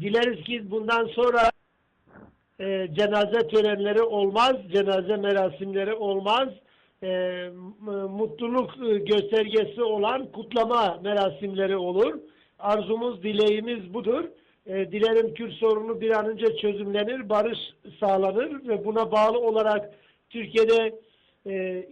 Dileriz ki bundan sonra e, cenaze törenleri olmaz, cenaze merasimleri olmaz. E, mutluluk e, göstergesi olan kutlama merasimleri olur. Arzumuz, dileğimiz budur. E, dilerim Kürt sorunu bir an önce çözümlenir, barış sağlanır ve buna bağlı olarak Türkiye'de e,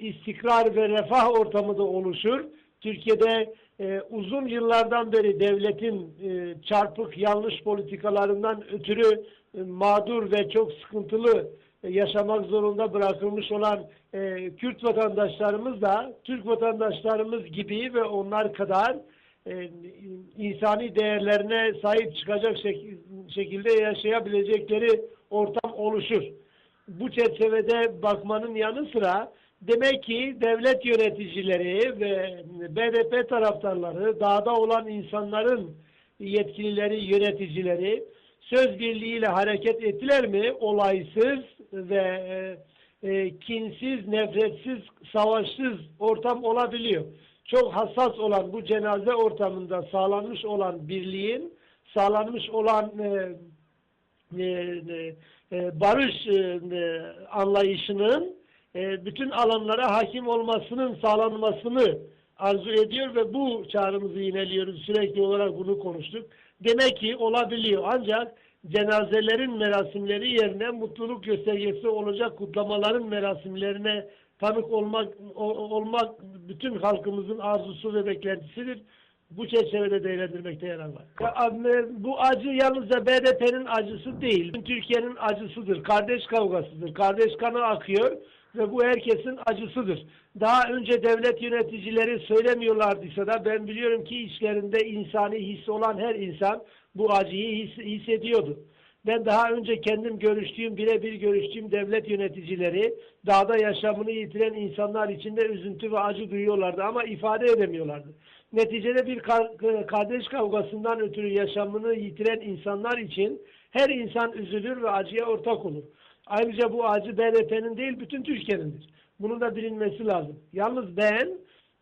istikrar ve refah ortamı da oluşur. Türkiye'de e, uzun yıllardan beri devletin e, çarpık yanlış politikalarından ötürü e, mağdur ve çok sıkıntılı e, yaşamak zorunda bırakılmış olan e, Kürt vatandaşlarımız da Türk vatandaşlarımız gibi ve onlar kadar e, insani değerlerine sahip çıkacak şek- şekilde yaşayabilecekleri ortam oluşur. Bu çerçevede bakmanın yanı sıra demek ki devlet yöneticileri ve BDP taraftarları, dağda olan insanların yetkilileri, yöneticileri söz birliğiyle hareket ettiler mi olaysız ve e, e, kinsiz, nefretsiz, savaşsız ortam olabiliyor. Çok hassas olan bu cenaze ortamında sağlanmış olan birliğin, sağlanmış olan e, e, e, e, barış e, e, anlayışının bütün alanlara hakim olmasının sağlanmasını arzu ediyor ve bu çağrımızı yineliyoruz. Sürekli olarak bunu konuştuk. Demek ki olabiliyor. Ancak cenazelerin merasimleri yerine mutluluk göstergesi olacak kutlamaların merasimlerine tanık olmak olmak bütün halkımızın arzusu ve beklentisidir. Bu çerçevede değerlendirmekte yarar var. Abi, Bu acı yalnızca BDP'nin acısı değil. Türkiye'nin acısıdır. Kardeş kavgasıdır. Kardeş kanı akıyor ve bu herkesin acısıdır. Daha önce devlet yöneticileri söylemiyorlardıysa da ben biliyorum ki içlerinde insani his olan her insan bu acıyı his- hissediyordu. Ben daha önce kendim görüştüğüm, birebir görüştüğüm devlet yöneticileri dağda yaşamını yitiren insanlar içinde üzüntü ve acı duyuyorlardı ama ifade edemiyorlardı. Neticede bir kar- kardeş kavgasından ötürü yaşamını yitiren insanlar için her insan üzülür ve acıya ortak olur. Ayrıca bu acı BDP'nin değil bütün Türkiye'nindir. Bunun da bilinmesi lazım. Yalnız ben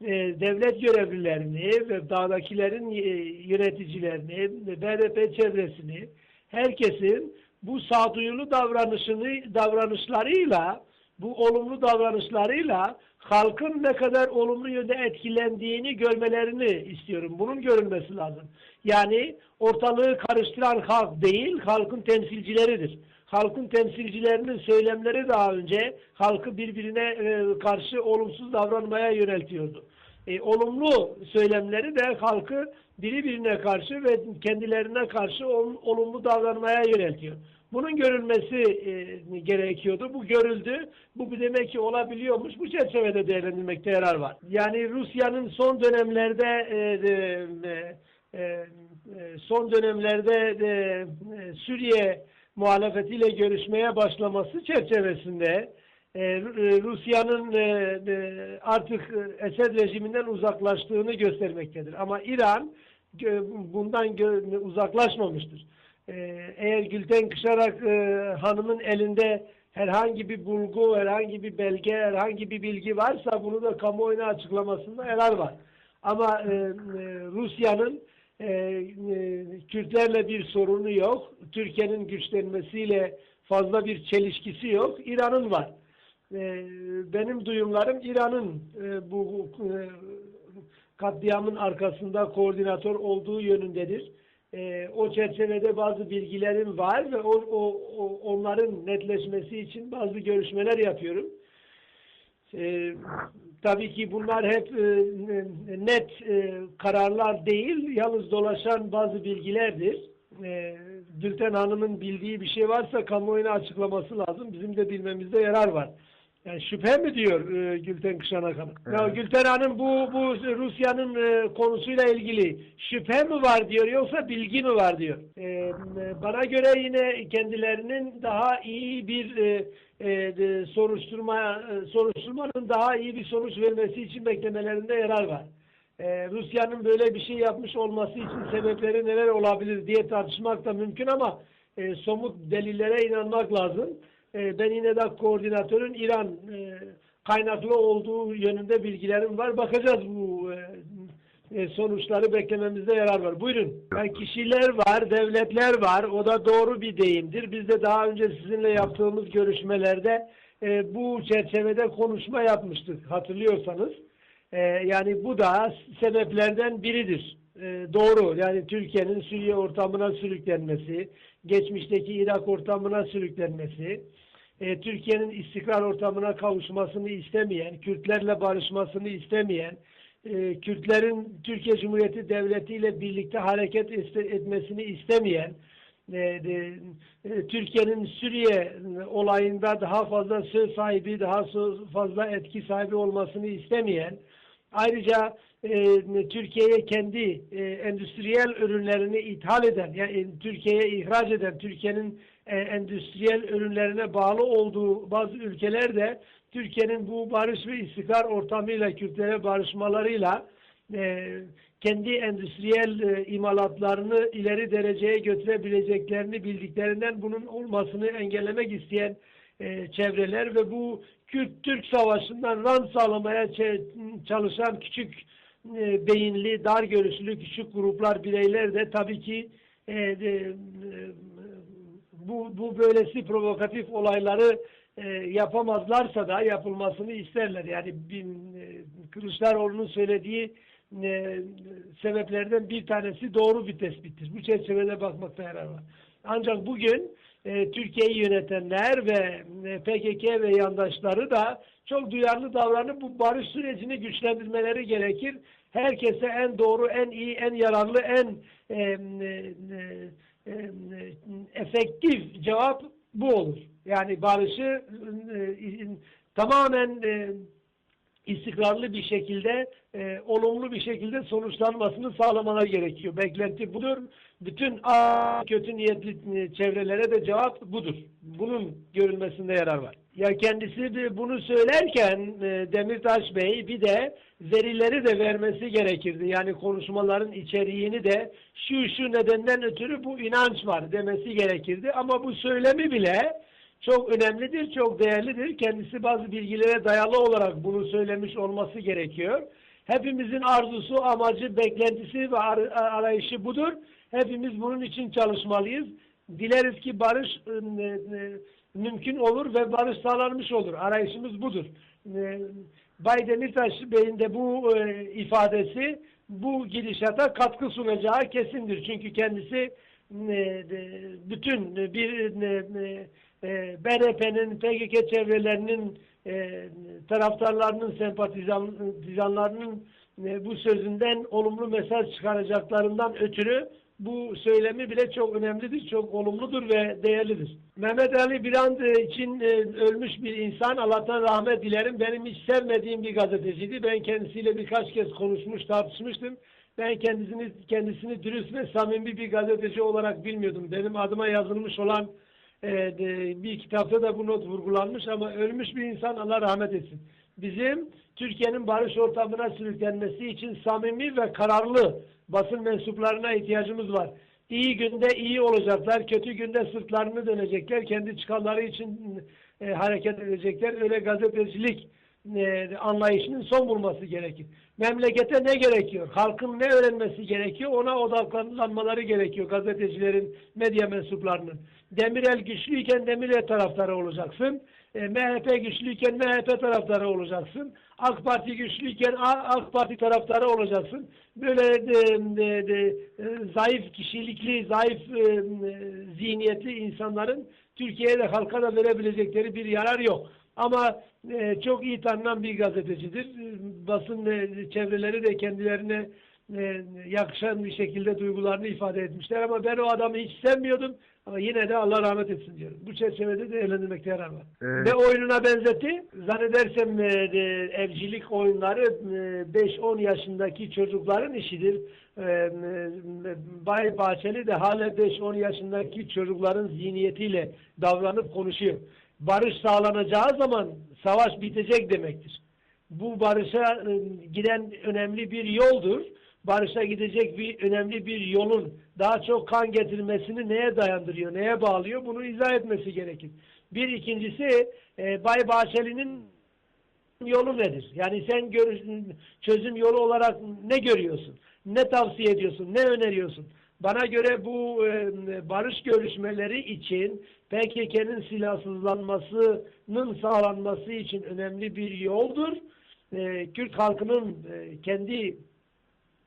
e, devlet görevlilerini ve dağdakilerin e, yöneticilerini, BDP çevresini, herkesin bu sağduyulu davranışını davranışlarıyla, bu olumlu davranışlarıyla halkın ne kadar olumlu yönde etkilendiğini görmelerini istiyorum. Bunun görülmesi lazım. Yani ortalığı karıştıran halk değil, halkın temsilcileridir. Halkın temsilcilerinin söylemleri daha önce halkı birbirine e, karşı olumsuz davranmaya yöneltiyordu. E, olumlu söylemleri de halkı birbirine karşı ve kendilerine karşı ol- olumlu davranmaya yöneltiyor. Bunun görülmesi e, gerekiyordu. Bu görüldü. Bu demek ki olabiliyormuş. Bu çerçevede değerlendirmekte yarar var. Yani Rusya'nın son dönemlerde e, e, e, e, son dönemlerde e, Suriye muhalefetiyle görüşmeye başlaması çerçevesinde e, e, Rusya'nın e, artık Esed rejiminden uzaklaştığını göstermektedir. Ama İran bundan uzaklaşmamıştır. Eğer Gülten Kışarak hanımın elinde herhangi bir bulgu, herhangi bir belge, herhangi bir bilgi varsa bunu da kamuoyuna açıklamasında yarar var. Ama Rusya'nın e, Kürtlerle bir sorunu yok. Türkiye'nin güçlenmesiyle fazla bir çelişkisi yok. İran'ın var. E, benim duyumlarım İran'ın e, bu e, katliamın arkasında koordinatör olduğu yönündedir. E, o çerçevede bazı bilgilerim var ve o, o, o- onların netleşmesi için bazı görüşmeler yapıyorum. E, tabii ki bunlar hep e, net e, kararlar değil, yalnız dolaşan bazı bilgilerdir. E, Gülten Hanım'ın bildiği bir şey varsa kamuoyuna açıklaması lazım. Bizim de bilmemizde yarar var. Yani şüphe mi diyor e, Gülten Kışanak Hanım? Ya Evet. Gülten Hanım bu, bu Rusya'nın e, konusuyla ilgili şüphe mi var diyor yoksa bilgi mi var diyor. E, bana göre yine kendilerinin daha iyi bir e, e, soruşturma e, soruşturmanın daha iyi bir sonuç vermesi için beklemelerinde yarar var. E, Rusya'nın böyle bir şey yapmış olması için sebepleri neler olabilir diye tartışmak da mümkün ama e, somut delillere inanmak lazım. E, ben yine de koordinatörün İran e, kaynaklı olduğu yönünde bilgilerim var. Bakacağız bu e, e, sonuçları beklememizde yarar var. Buyurun. Yani kişiler var, devletler var. O da doğru bir deyimdir. Biz de daha önce sizinle yaptığımız görüşmelerde e, bu çerçevede konuşma yapmıştık hatırlıyorsanız. E, yani bu da sebeplerden biridir. E, doğru. Yani Türkiye'nin Suriye ortamına sürüklenmesi, geçmişteki Irak ortamına sürüklenmesi, e, Türkiye'nin istikrar ortamına kavuşmasını istemeyen, Kürtlerle barışmasını istemeyen, e, Kürtlerin Türkiye Cumhuriyeti Devleti ile birlikte hareket etmesini istemeyen, Türkiye'nin Suriye olayında daha fazla söz sahibi, daha fazla etki sahibi olmasını istemeyen, ayrıca e, Türkiye'ye kendi e, endüstriyel ürünlerini ithal eden, yani Türkiye'ye ihraç eden, Türkiye'nin e, endüstriyel ürünlerine bağlı olduğu bazı ülkeler de Türkiye'nin bu barış ve istikrar ortamıyla, Kürtlere barışmalarıyla e, kendi endüstriyel e, imalatlarını ileri dereceye götürebileceklerini bildiklerinden bunun olmasını engellemek isteyen e, çevreler ve bu Kürt-Türk savaşından rant sağlamaya çalışan küçük e, beyinli, dar görüşlü küçük gruplar, bireyler de tabii ki e, e, bu, bu böylesi provokatif olayları e, yapamazlarsa da yapılmasını isterler. Yani bin, e, Kılıçdaroğlu'nun söylediği e, sebeplerden bir tanesi doğru bir tespittir. Bu çerçevede bakmakta yarar var. Ancak bugün e, Türkiye'yi yönetenler ve e, PKK ve yandaşları da çok duyarlı davranıp bu barış sürecini güçlendirmeleri gerekir. Herkese en doğru, en iyi, en yararlı, en e, e, e, efektif cevap bu olur. Yani barışı e, tamamen e, istikrarlı bir şekilde, e, olumlu bir şekilde sonuçlanmasını sağlamaları gerekiyor. Beklenti budur. Bütün a, kötü niyetli e, çevrelere de cevap budur. Bunun görülmesinde yarar var. Ya kendisi de bunu söylerken e, Demirtaş Bey bir de verileri de vermesi gerekirdi. Yani konuşmaların içeriğini de şu şu nedenden ötürü bu inanç var demesi gerekirdi. Ama bu söylemi bile çok önemlidir, çok değerlidir. Kendisi bazı bilgilere dayalı olarak bunu söylemiş olması gerekiyor. Hepimizin arzusu, amacı, beklentisi ve ar- arayışı budur. Hepimiz bunun için çalışmalıyız. Dileriz ki barış e, e, mümkün olur ve barış sağlanmış olur. Arayışımız budur. E, Bay Demirtaş Bey'in de bu e, ifadesi bu gidişata katkı sunacağı kesindir. Çünkü kendisi e, bütün bir e, BRP'nin, PKK çevrelerinin e, taraftarlarının, sempatizanlarının e, bu sözünden olumlu mesaj çıkaracaklarından ötürü bu söylemi bile çok önemlidir, çok olumludur ve değerlidir. Mehmet Ali Birand e, için e, ölmüş bir insan, Allah'tan rahmet dilerim. Benim hiç sevmediğim bir gazeteciydi. Ben kendisiyle birkaç kez konuşmuş, tartışmıştım. Ben kendisini kendisini dürüst ve samimi bir gazeteci olarak bilmiyordum. Benim adıma yazılmış olan e, bir kitapta da bu not vurgulanmış ama ölmüş bir insan Allah rahmet etsin. Bizim Türkiye'nin barış ortamına sürüklenmesi için samimi ve kararlı basın mensuplarına ihtiyacımız var. İyi günde iyi olacaklar, kötü günde sırtlarını dönecekler, kendi çıkarları için e, hareket edecekler. Öyle gazetecilik e, anlayışının son bulması gerekir. Memlekete ne gerekiyor? Halkın ne öğrenmesi gerekiyor? Ona odaklanmaları gerekiyor gazetecilerin, medya mensuplarının. Demirel güçlüyken Demirel taraftarı olacaksın. E, MHP güçlüyken MHP taraftarı olacaksın. AK Parti güçlüyken AK Parti taraftarı olacaksın. Böyle de, de, de, e, zayıf kişilikli, zayıf e, e, zihniyetli insanların Türkiye'ye de halka da verebilecekleri bir yarar yok. Ama e, çok iyi tanınan bir gazetecidir. E, Basın e, çevreleri de kendilerine e, yakışan bir şekilde duygularını ifade etmişler ama ben o adamı hiç sevmiyordum ama yine de Allah rahmet etsin diyorum. Bu çerçevede değerlendirmekte yarar var. Evet. Ve oyununa benzetti. Zannedersem e, e, evcilik oyunları e, 5-10 yaşındaki çocukların işidir. E, e, Bay Bahçeli de hala 5-10 yaşındaki çocukların zihniyetiyle davranıp konuşuyor. Barış sağlanacağı zaman savaş bitecek demektir. Bu barışa e, giden önemli bir yoldur. Barışa gidecek bir önemli bir yolun daha çok kan getirmesini neye dayandırıyor, neye bağlıyor bunu izah etmesi gerekir. Bir ikincisi e, Bay Bahçeli'nin yolu nedir? Yani sen görüş, çözüm yolu olarak ne görüyorsun? Ne tavsiye ediyorsun? Ne öneriyorsun? Bana göre bu e, barış görüşmeleri için PKK'nın silahsızlanmasının sağlanması için önemli bir yoldur. E, Kürt halkının e, kendi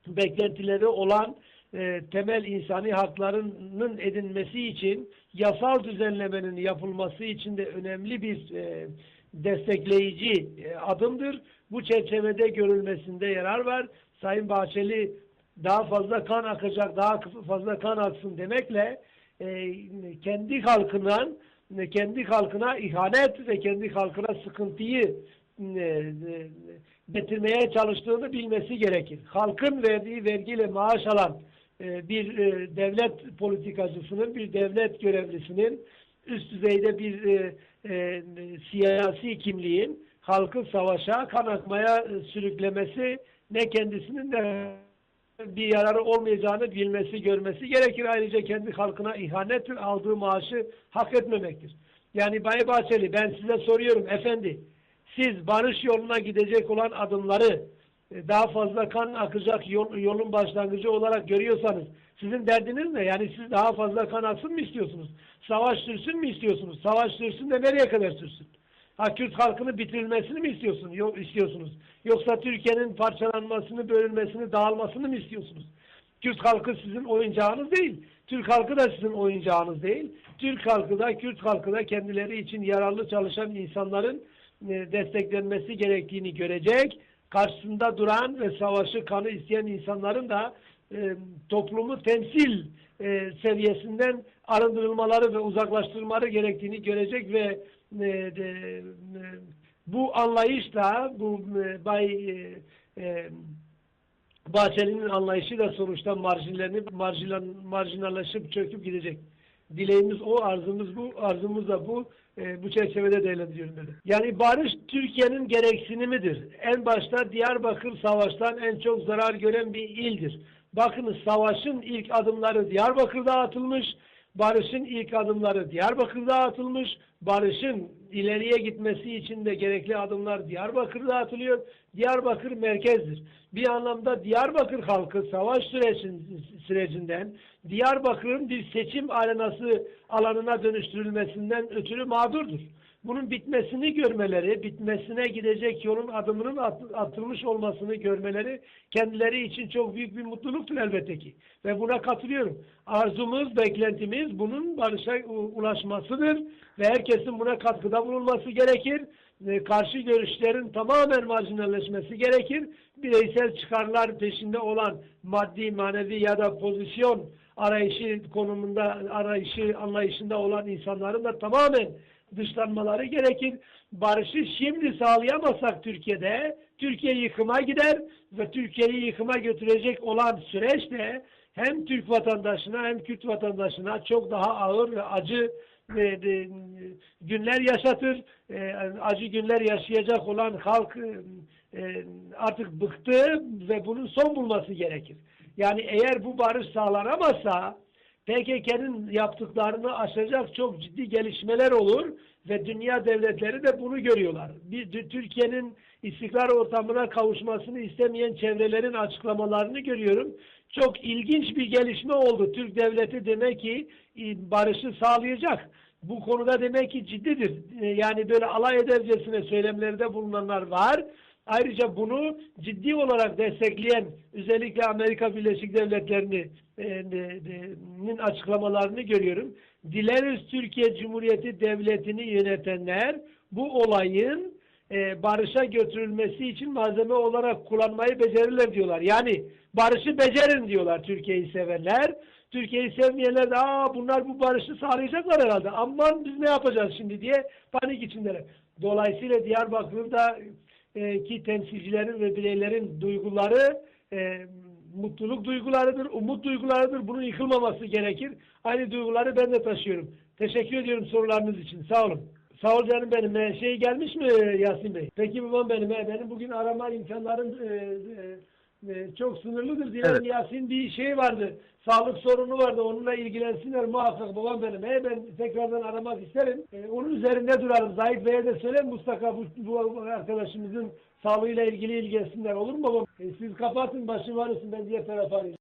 beklentileri olan e, temel insani haklarının edinmesi için yasal düzenlemenin yapılması için de önemli bir e, destekleyici e, adımdır. Bu çerçevede görülmesinde yarar var. Sayın Bahçeli daha fazla kan akacak, daha fazla kan aksın demekle e, kendi halkından kendi halkına ihanet ve kendi halkına sıkıntıyı e, e, getirmeye çalıştığını bilmesi gerekir. Halkın verdiği vergiyle maaş alan e, bir devlet politikacısının, bir devlet görevlisinin üst düzeyde bir siyasi kimliğin halkı savaşa, kan akmaya sürüklemesi ne kendisinin de bir yararı olmayacağını bilmesi, görmesi gerekir. Ayrıca kendi halkına ihanettir, aldığı maaşı hak etmemektir. Yani Bay Bahçeli ben size soruyorum efendi, siz barış yoluna gidecek olan adımları e, daha fazla kan akacak yol, yolun başlangıcı olarak görüyorsanız sizin derdiniz ne? Yani siz daha fazla kan aksın mı istiyorsunuz? Savaş sürsün mü istiyorsunuz? Savaş sürsün de nereye kadar sürsün? Ha Kürt halkını bitirilmesini mi istiyorsun, yok, istiyorsunuz? Yoksa Türkiye'nin parçalanmasını, bölünmesini, dağılmasını mı istiyorsunuz? Kürt halkı sizin oyuncağınız değil. Türk halkı da sizin oyuncağınız değil. Türk halkı da, Kürt halkı da kendileri için yararlı çalışan insanların e, desteklenmesi gerektiğini görecek. Karşısında duran ve savaşı kanı isteyen insanların da e, toplumu temsil e, seviyesinden arındırılmaları ve uzaklaştırılmaları gerektiğini görecek ve e, e, bu anlayışla bu e, Bay e, e, Bahçeli'nin anlayışı da sonuçta marjinlerini marjinal, marjinalleşip çöküp gidecek. Dileğimiz o, arzumuz bu, arzumuz da bu. E, bu çerçevede değerlendiriyorum böyle. Yani barış Türkiye'nin gereksinimidir. En başta Diyarbakır savaştan en çok zarar gören bir ildir. Bakınız savaşın ilk adımları Diyarbakır'da atılmış, barışın ilk adımları Diyarbakır'da atılmış, barışın ileriye gitmesi için de gerekli adımlar Diyarbakır'da atılıyor. Diyarbakır merkezdir. Bir anlamda Diyarbakır halkı savaş sürecin, sürecinden Diyarbakır'ın bir seçim arenası alanına dönüştürülmesinden ötürü mağdurdur. Bunun bitmesini görmeleri, bitmesine gidecek yolun adımının atılmış olmasını görmeleri kendileri için çok büyük bir mutluluktur elbette ki. Ve buna katılıyorum. Arzumuz, beklentimiz bunun barışa ulaşmasıdır ve herkesin buna katkıda bulunması gerekir. Karşı görüşlerin tamamen marjinalleşmesi gerekir. Bireysel çıkarlar peşinde olan maddi, manevi ya da pozisyon arayışı konumunda, arayışı anlayışında olan insanların da tamamen dışlanmaları gerekir. Barışı şimdi sağlayamazsak Türkiye'de Türkiye yıkıma gider ve Türkiye'yi yıkıma götürecek olan süreç de hem Türk vatandaşına hem Kürt vatandaşına çok daha ağır ve acı e, günler yaşatır. E, acı günler yaşayacak olan halk e, artık bıktı ve bunun son bulması gerekir. Yani eğer bu barış sağlanamazsa PKK'nın yaptıklarını aşacak çok ciddi gelişmeler olur ve dünya devletleri de bunu görüyorlar. Bir Türkiye'nin istikrar ortamına kavuşmasını istemeyen çevrelerin açıklamalarını görüyorum. Çok ilginç bir gelişme oldu. Türk devleti demek ki e, barışı sağlayacak. Bu konuda demek ki ciddidir. E, yani böyle alay edercesine söylemlerde bulunanlar var. Ayrıca bunu ciddi olarak destekleyen özellikle Amerika Birleşik Devletleri'nin açıklamalarını görüyorum. Dileriz Türkiye Cumhuriyeti Devleti'ni yönetenler bu olayın e, barışa götürülmesi için malzeme olarak kullanmayı becerirler diyorlar. Yani barışı becerin diyorlar Türkiye'yi sevenler. Türkiye'yi sevmeyenler de Aa, bunlar bu barışı sağlayacaklar herhalde. Aman biz ne yapacağız şimdi diye panik içindeler. Dolayısıyla Diyarbakır'da e, ki temsilcilerin ve bireylerin duyguları e, mutluluk duygularıdır, umut duygularıdır. Bunun yıkılmaması gerekir. Aynı duyguları ben de taşıyorum. Teşekkür ediyorum sorularınız için. Sağ olun. Sağ ol canım benim. E, şey gelmiş mi e, Yasin Bey? Peki babam benim. E, benim bugün arama imkanlarım çok sınırlıdır diye evet. Yasin bir şey vardı. Sağlık sorunu vardı. Onunla ilgilensinler muhakkak babam benim. E, ben tekrardan aramak isterim. E, onun üzerinde durarım. Zahit Bey'e de söyle mutlaka bu, bu arkadaşımızın sağlığıyla ilgili ilgilensinler olur mu babam? E, siz kapatın başı varısın ben diğer tarafa arayayım.